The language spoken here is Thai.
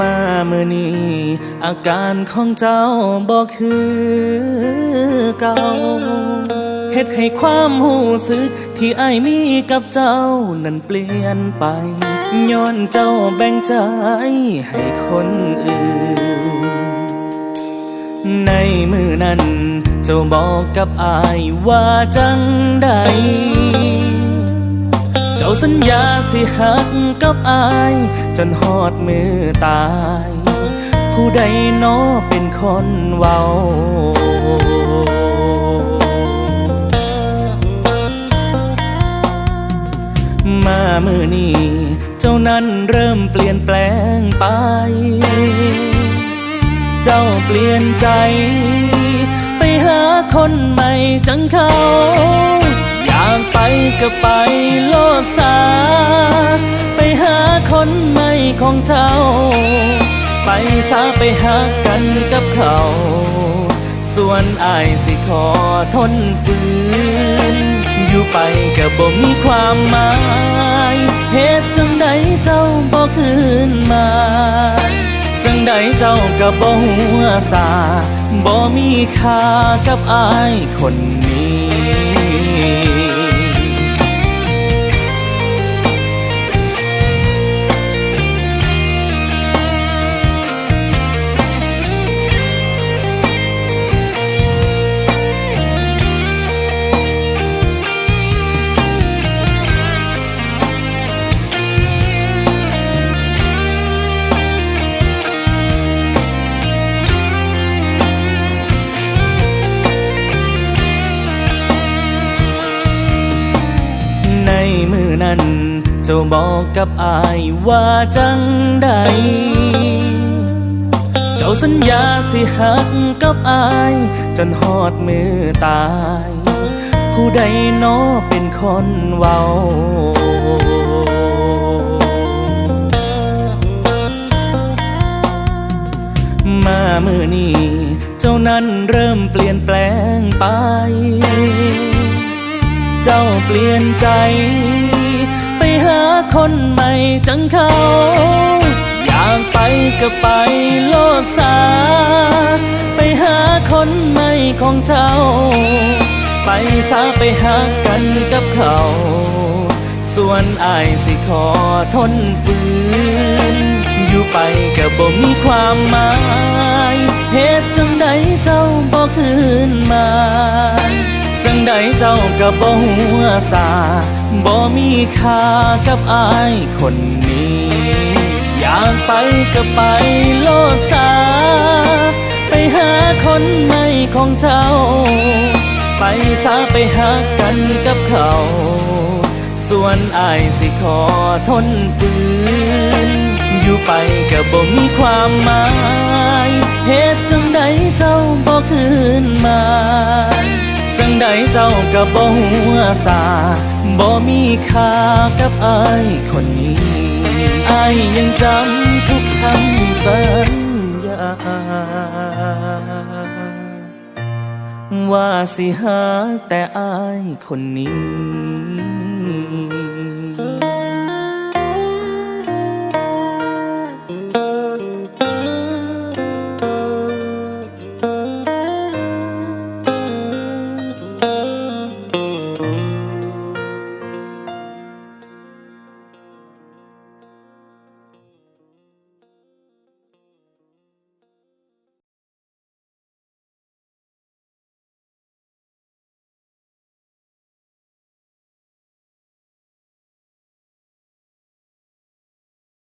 มาเมื่อนี้อาการของเจ้าบ่คือเก่าเฮ็ดให้ความหูสึกที่ไอมีกับเจ้านั้นเปลี่ยนไป ย้อนเจ้าแบ่งใจให้คนอื่น ในมือนั้นเจ้าบอกกับอายว่าจังใดเจ้า สัญญาสิหักกับอาย จนหอดมือตาย ผู้ใดหนอเป็นคนเว้ามามือนี้เจ้านั้นเริ่มเปลี่ยนแปลงไป เจ้าเปลี่ยนใจ ไปหาคนใหม่จังเขาอยา ก็ไปโลดสา ไปหาคนใหม่ของเจ้า ไปสาไปหากันกับเขา ส่วนอายสิขอทนฝืน อยู่ไปก็บ่มีความหมายเหตุจังใดเจ้าบ่คืนมาจังใดเจ้าก็บ่หัวสาบ่มีค่ากับอายคนนี้ นั้น เจ้าบอกกับอายว่าจังใด เจ้าสัญญาสิหักกับอาย จนหอดมือตาย ผู้ใดหนอเป็นคนเว้ามามือนี้เจ้านั้นเริ่มเปลี่ยนแปลงไป เจ้าเปลี่ยนใจ คนใหม่จังเขา อยากไปก็ไปโลดสา ไปหาคนใหม่ของเจ้า ไปสาไปหากันกับเขา ส่วนอายสิขอทนฝืน อยู่ไปก็บ่มีความหมายเหตุจังใดเจ้าบ่คืนมา จังใดเจ้าก็บ่หัวสา บ่มีค่ากับอายคนนี้ อยากไปก็ไปโลดสา ไปหาคนใหม่ของเจ้า ไปสาไปหากันกับเขา ส่วนอายสิขอทนฝืน อยู่ไปก็บ่มีความหมาย เหตุจังใดเจ้าบ่คืนมา จังใดเจ้าก็บ่หัวสาบ่มีค่ากับอายคนนี้อายยังจำทุกคำสัญญา ว่าสิหาแต่อายคนนี้